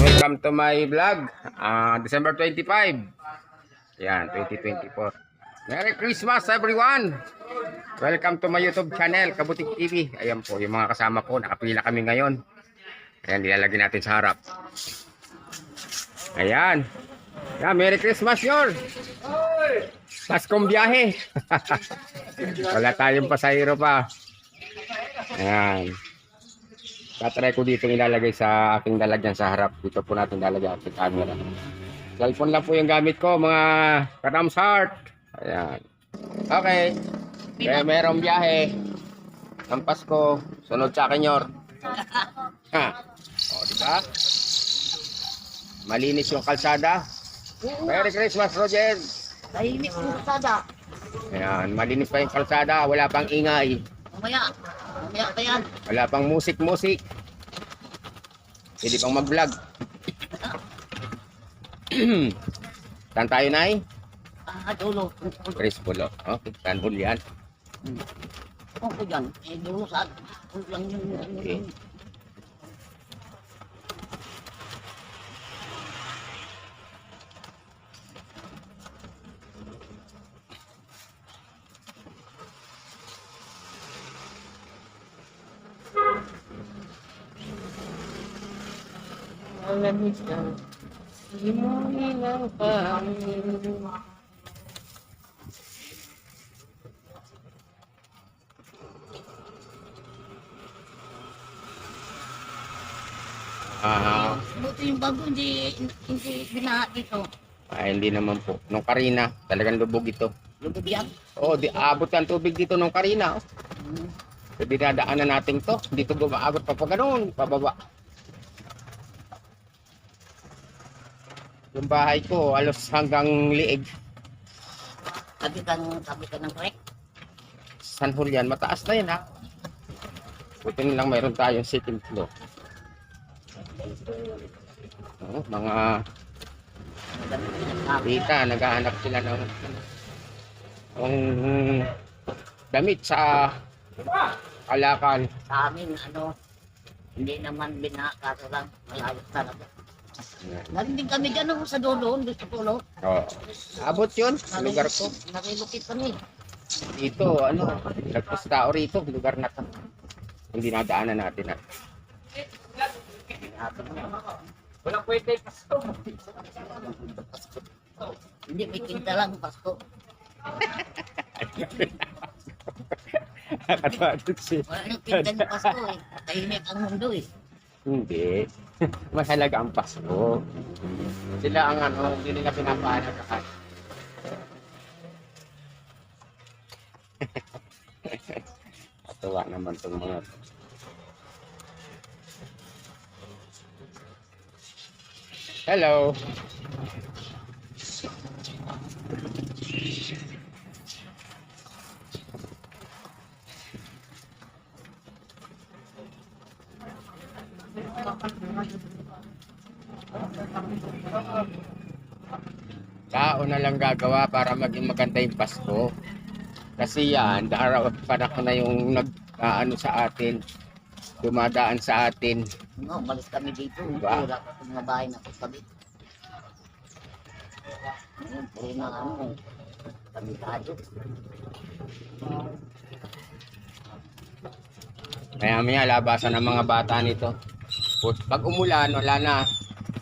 Welcome to my vlog. Ah, December 25. Yan, 2024. Merry Christmas everyone! Welcome to my YouTube channel, Kabutik TV. Ayan po, yung mga kasama ko, nakapila kami ngayon. Ayan, nilalagay natin sa harap. Ayan. Yan, Merry Christmas, Yor! Paskong biyahe. Wala tayong pasahero pa. Ayan. Tatry ko dito ilalagay sa aking lalagyan sa harap. Dito po natin lalagay ating camera. Cellphone lang po yung gamit ko, mga Kadams Heart. Ayan. Okay. Kaya merong biyahe. Ang Pasko. Sunod sa akin, Yor. Ha. O, di ba? Malinis yung kalsada. Merry Christmas, Roger. Tahimik ang kasada. Ayan, malinis pa yung kalsada. Wala pang ingay. Mamaya, mamaya pa yan. Wala pang musik-musik. Pwede pang mag-vlog. Saan tayo, Nay? Ah, dulo. Chris Pulo. Okay, saan huli yan? Ko dyan, eh, dulo sa kung lang yung... Okay. Ah, Buti yung bago, hindi, hindi binaha dito. ay, hindi naman po. Nung Karina, talagang lubog ito. Lubog yan. Oh, di abot ang tubig dito nung Karina. Oh. Hmm. So, dinadaanan natin to. Dito gumaabot pa pa ganun, pababa. Yung bahay ko, alos hanggang liig. Sabi ka, sabi ka ng correct. San Julian, mataas na yun ha. Buti lang mayroon tayong second floor. Oh, mga tita, naghahanap sila ng ng damit sa Kalakan. Sa amin, ano, hindi naman binaha, kaso lang, malayo talaga. Din kami dyan oh, sa dulo, doon sa tulo. Oh. Abot yun, sa lugar ko. Narilukit kami. Dito, ano, nagpus tao rito, lugar na to. Hindi nadaanan natin. Ha. Walang pwede pasto. Hindi, may kinta lang, Pasko. Nakatawa si Wala nang kinta ng Pasko eh. Tahimik ang mundo eh. Hindi. Mahalaga ang Pasko. Sila ang ano, hindi nila pinapahalagahan. Katuwa naman itong mga. Hello. Tao na lang gagawa para maging maganda yung Pasko. Kasi yan, daraw panahon na yung nag ano sa atin, dumadaan sa atin. No, balis kami dito. Diba? Wala pa mga bahay na katabi. Ayun, puro na ano. Kami tayo. Kaya maya labasan ng mga bata nito. Pag umulan, wala na.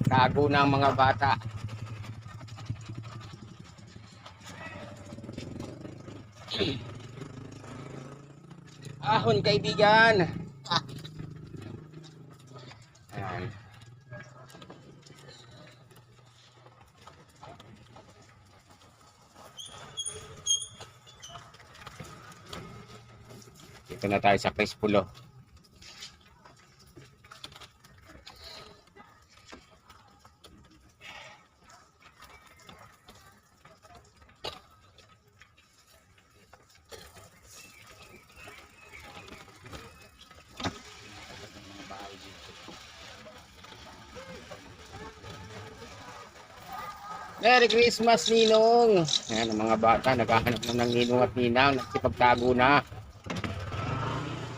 Tago na ang mga bata. Ahon kaibigan. Ayan. Dito na tayo sa Crispulo. Merry Christmas, Ninong! Ayan, ang mga bata, naghahanap na ng Ninong at Ninang, nagsipagtago na.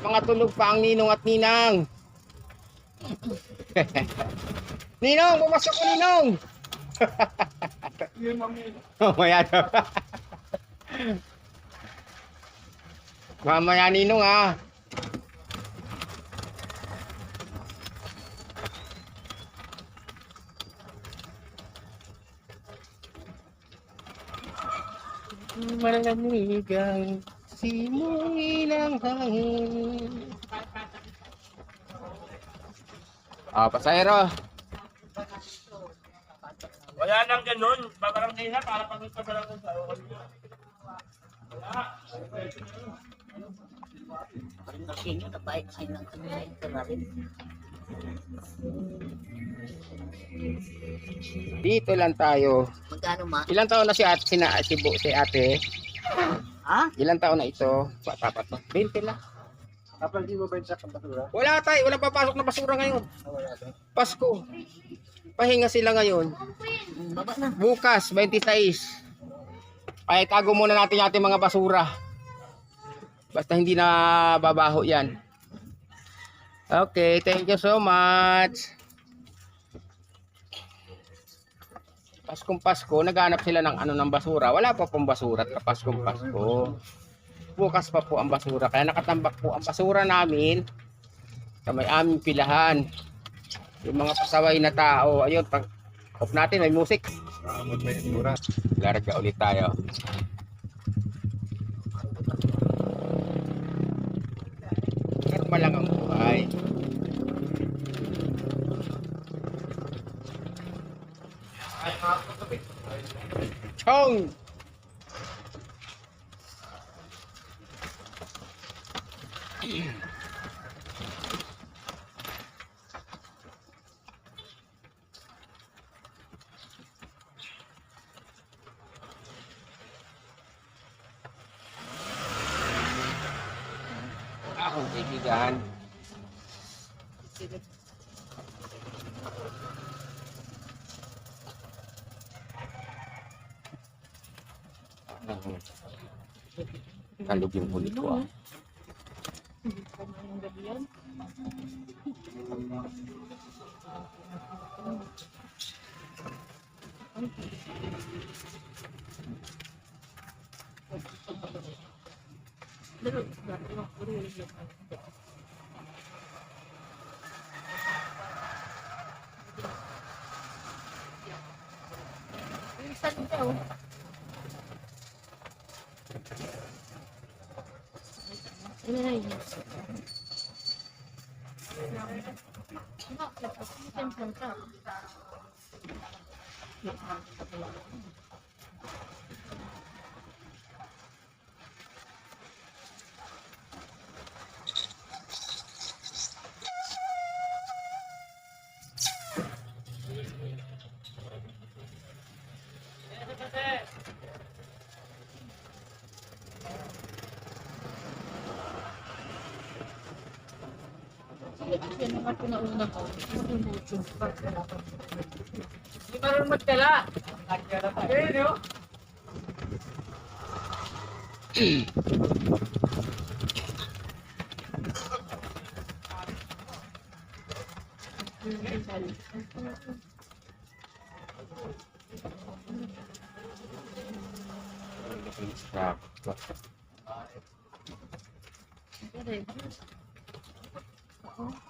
Mga tulog pa ang Ninong at Ninang. Ninong, pumasok ko, Ninong! Mamaya daw. Mamaya, Ninong, ah. Malamigang simoy ng hangin. Ah, pasahero. Wala nang ganun. Babarangay na para pag nagpadala ko sa Parang nasinyo na ba ay nang kanyang na rin. Dito lang tayo. Magkano ma? Ilang taon na si ate, si, na, si, Bu- si ate? Ha? Ilang taon na ito? Pa to. 20 lang. Kapag di mo ba sa basura? Wala tayo. Wala papasok na basura ngayon. Pasko. Pahinga sila ngayon. Baba na. Bukas, 26. Ay, tago muna natin yung ating mga basura. Basta hindi na babaho yan. Okay, thank you so much. Paskong Pasko, naghanap sila ng ano ng basura. Wala pa pong basura at Paskong Pasko. Bukas pa po ang basura. Kaya nakatambak po ang basura namin sa may aming pilahan. Yung mga pasaway na tao. Ayun, pag off natin, may music. Larga ulit tayo. 형 Kalog yung huli ko ah. ไม่ได้ยินเสียงเป็นผลกลับ Hindi marunong magtala. Ayun, no? Thank you.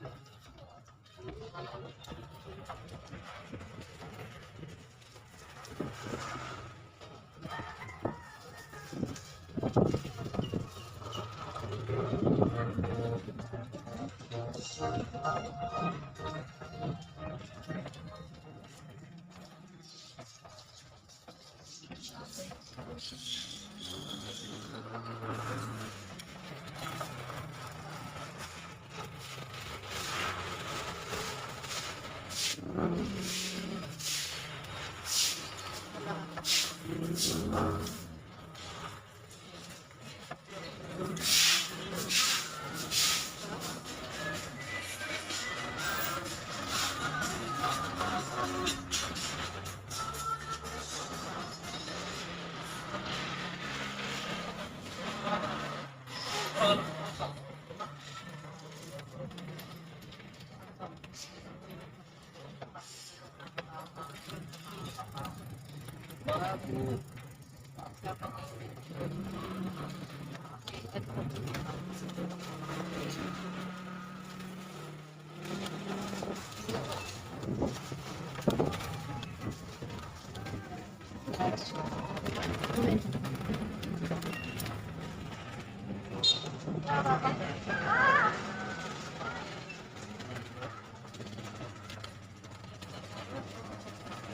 yun.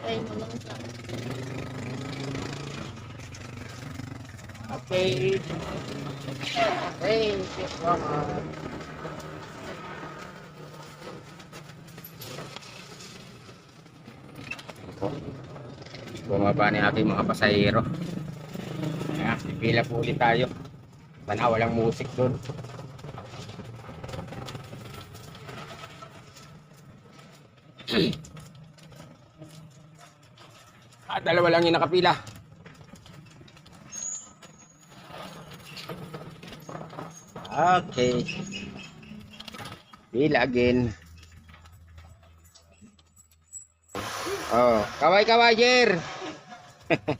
Ay, naman sa... Okay. Thank you so much. Bumaba na ating mga pasahero. Kaya, pipila po ulit tayo. Sana walang music doon. ah, dalawa lang yung nakapila. Okay. Pila again. Oh, kaway kaway Jer.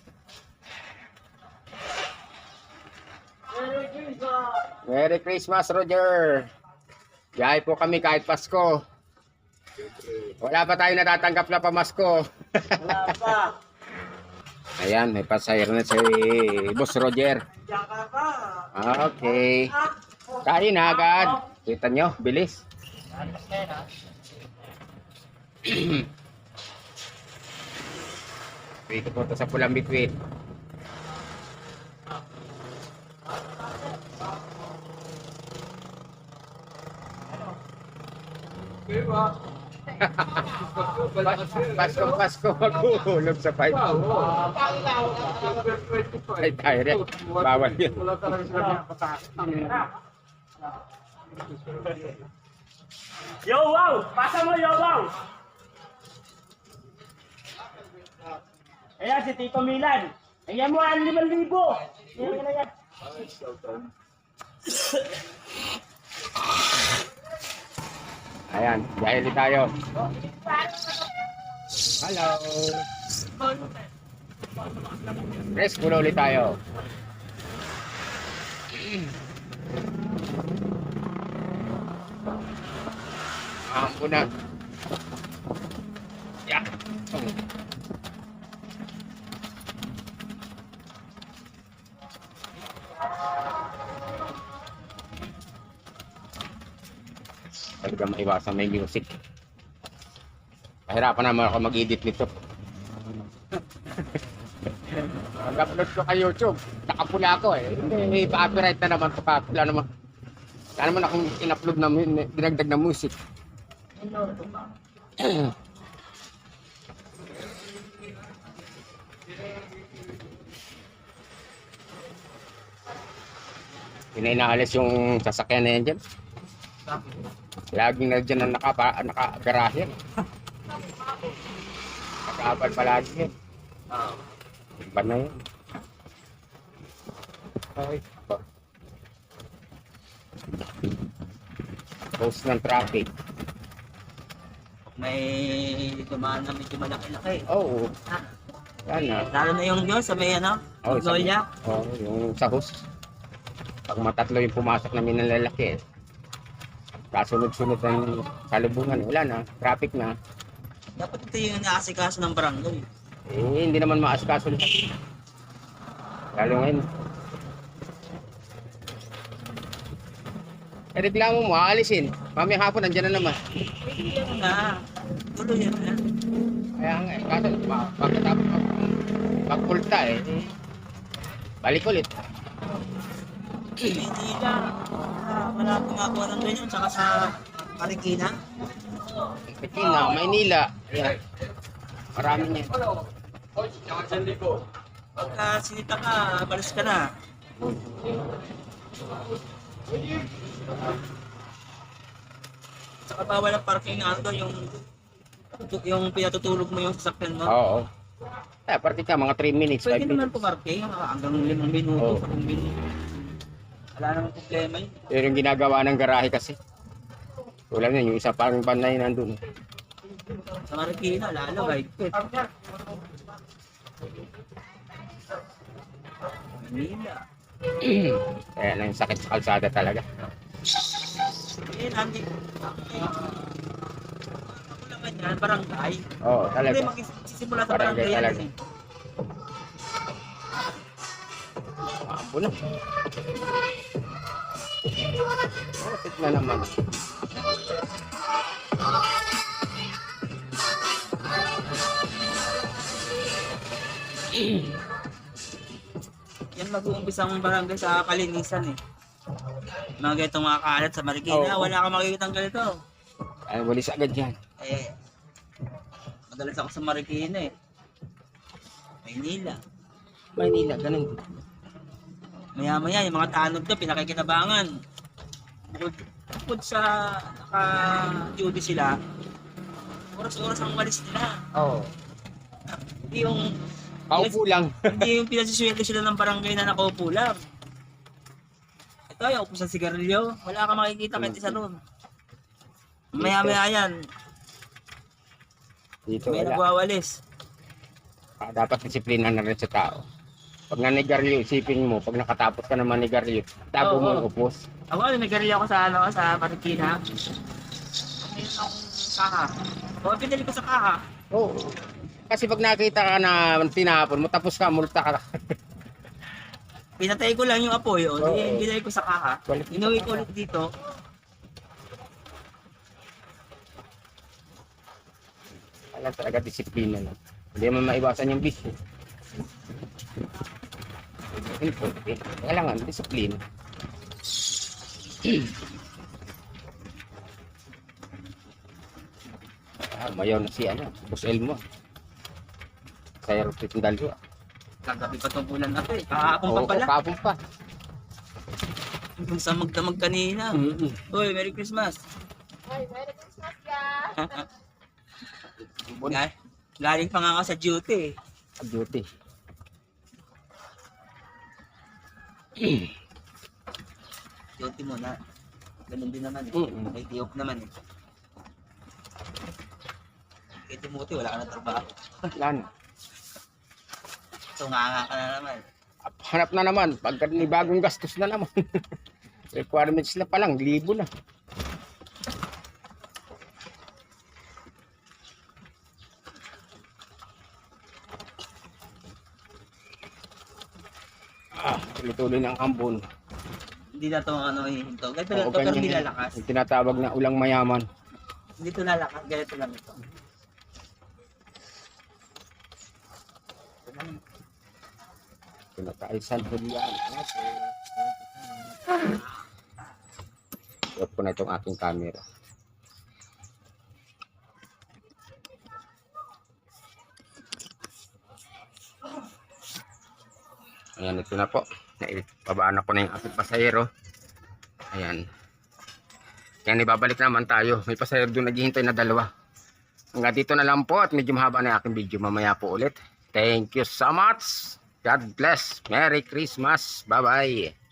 Merry Christmas, Roger. Biyahe po kami kahit Pasko. Wala pa tayo natatanggap na pamasko. Wala pa. Ayan, may pasahero na si Boss Roger. Pa. Okay. Kain na agad. Kita nyo, bilis. Dito po ito sa pulang bitwit. Pasko, Pasko, maghuhulog sa pipe. Ay, tayo rin. Bawal yun. Yo, wow! Pasa mo, yo, wow! Ayan, si Tito Milan. Ayan mo ang 5,000. Ayan yan. Ayan, dahil tayo. Hello. Chris, pulo ulit tayo. Ako na. Yeah. Talaga maiwasan may music. Mahirapan naman ako mag-edit nito. Mag-upload ko kay YouTube. Nakapula ako eh. May copyright na naman. Wala naman. Wala naman akong in-upload na dinagdag na music. Pinaiнаhalis yung sasakyan na yan dyan. Laging na dyan ang nakapa, nakagarahe. Nakaabal palagi yun. Iba na yun. Ay. Post ng traffic. May dumaan na medyo malaki-laki. Oo. Yan na. Lalo na yung Diyos sa may ano, Oh, sa- Magnolia. Oh, yung sa hus. Pag matatlo yung pumasok na minalalaki, kasunod-sunod ng salubungan, wala na, traffic na. Dapat ito yung inaasikaso ng barangay. Eh, hindi naman maasikaso lahat. Lalo ngayon. Eh, reklamo mo, aalisin. Mamaya hapon, nandiyan na naman. Yan na. Tuloy yan na. Kaya nga, eh, kaso, pagkatapos mag, magpulta eh, balik ulit. Hindi na. Ah, Wala gumagawa ng ganyan. Tsaka sa Marikina. Petina, Maynila, yan. Marami niya. Pagka sinita ka, balis ka na. Tsaka bawal ang parking na ano yung yung pinatutulog mo yung sasakyan mo. Oo. Eh, parte ka, mga 3 minutes, 5 Pwede naman minutes. pumarking hanggang 5 minuto, Oo. 10 minuto. Wala namang problema yun. Pero yung ginagawa ng garahe kasi. Wala na, yung isa parang panay nandun. Sa Marikina, lalo, right? Manila. Kaya lang sakit sa kalsada talaga. Eh, nandi. Ako naman yan, barangay. Oo, Hindi, talaga. magsisimula sa Barangay barangay yan. talaga. eh. Maambo na. Na naman? Yan mag-uumpisa ang barangay sa kalinisan eh. Mga ganitong mga kalat sa Marikina, Oo. wala kang makikita ganito. Ay, walis agad yan. Eh, madalas ako sa Marikina eh. Maynila. Maynila, ganun. Maya-maya, yung mga tanod doon, pinakikinabangan. Bukod, bukod sa naka-duty sila, oras-oras ang walis nila. Oo. Hindi yung, Paupo lang. hindi yung pinasisweldo sila ng barangay na nakaupo lang. Ito, yung upo sa sigarilyo, wala kang makikita kahit isa ron. Maya-maya yan, Dito may wala. nagwawalis. Ah, dapat disiplina na rin sa tao. Pag nanigaryo, isipin mo, pag nakatapos ka ng manigaryo, tago Oo, mo oo. ang upos. Ako, nagarilyo ako sa ano, sa Marikina. Mayroon akong kaha. O, pinili ko sa kaha. Oo. Kasi pag nakita ka na tinapon mo, tapos ka, multa ka. Pinatay ko lang yung apoy, o. Oo. Di, binay ko sa kaha. Balik- Inuwi ko ulit dito. Kailangan talaga disiplina lang. Hindi mo maiwasan yung bisyo. Importante. Kailangan disiplina. ah, mayaw na si ano, Boss Elmo. Sa aeroplane ng dalawa. Kagabi pa itong ulan na to eh. Kahapon pa Oo, pala. kapon pa. Sa magdamag kanina. Mm-mm. Uy, Merry Christmas. Ga- Galing pa nga ako sa duty eh. Duty. Duty mo na. Ganun din naman eh. Mm-mm. May tiyok naman eh. Kay Timothy, wala ka na trabaho. Wala na. Tunganga ka na naman. Hanap na naman. Pagka ni bagong gastos na naman. Requirements na pa lang, libo na. Ah, tuloy-tuloy ng ambon. Hindi na ito ano hihinto. Ganito lang ito pero hindi lalakas. Yung tinatawag na ulang mayaman. Hindi ito lalakas. Ganito lang ito. Pinakaisan ko diyan. Suot ko na itong aking camera. Ayan, ito na po. Naipabaan ako na yung aking pasahero. Ayan. Yan, ibabalik naman tayo. May pasahero doon naghihintay na dalawa. Hanggang dito na lang po at medyo mahaba na yung aking video. Mamaya po ulit. Thank you so much. God bless. Merry Christmas. Bye-bye.